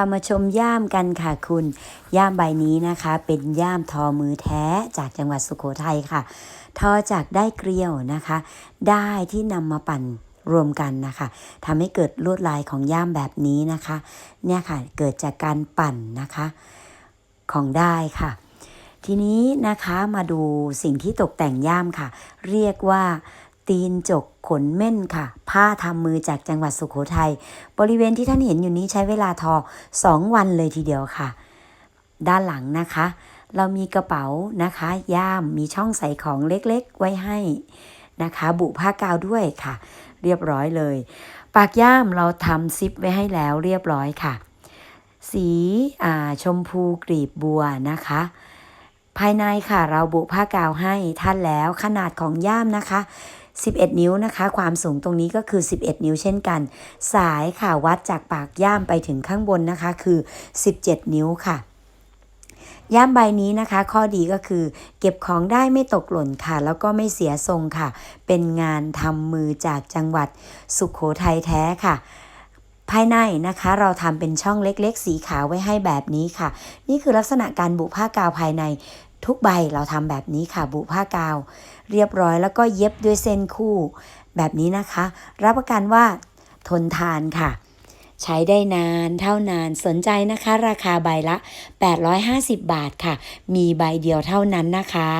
ามาชมย่ามกันค่ะคุณ ย่ามใบนี้นะคะ เป็นย่ามทอมือแท้จากจังหวัดสุโขทัยค่ะ ทอจากได้เกลียวนะคะ ได้ที่นำมาปั่นรวมกันนะคะทำให้เกิดลวดลายของย่ามแบบนี้นะคะ เนี่ยค่ะ เกิดจากการปั่นนะคะ ของได้ค่ะ ทีนี้นะคะมาดูสิ่งที่ตกแต่งย่ามค่ะ เรียกว่า ตีนจกขนเม่นค่ะ ผ้าทำมือจากจังหวัดสุโขทัยบริเวณที่ท่านเห็นอยู่นี้ใช้เวลาทอ 2 วันเลยทีเดียวค่ะ ด้านหลังนะคะ เรามีกระเป๋านะคะ ย่ามมีช่องใส่ของเล็กๆ ไว้ให้นะคะ บุผ้ากาวด้วยค่ะ เรียบร้อยเลย ปากย่ามเราทำซิปไว้ให้แล้วเรียบร้อยค่ะ สีอ่าชมพูกรีบบัวนะคะภายในค่ะเราบุผ้ากาวให้ท่านแล้วขนาดของย่ามนะคะ 11 นิ้วนะคะ ความสูงตรงนี้ก็คือ 11 นิ้วเช่นกัน สายค่ะวัดจากปากย่ามไปถึงข้างบนนะคะ คือ 17 นิ้วค่ะย่ามใบนี้นะคะ ข้อดีก็คือ เก็บของได้ไม่ตกหล่นค่ะ แล้วก็ไม่เสียทรงค่ะ เป็นงานทำมือจากจังหวัดสุขโขทัยแท้ค่ะ ภายในนะคะ เราทำเป็นช่องเล็กๆ สีขาวไว้ให้แบบนี้ค่ะ นี่คือลักษณะการบุผ้ากาวภายใน ทุกใบเราทำแบบนี้ค่ะบุผ้ากาว เรียบร้อยแล้วก็เย็บด้วยเส้นคู่ แบบนี้นะคะ รับประกันว่าทนทานค่ะ ใช้ได้นานเท่านานสนใจนะคะ ราคาใบละ 850 บาทค่ะ มีใบเดียวเท่านั้นนะคะ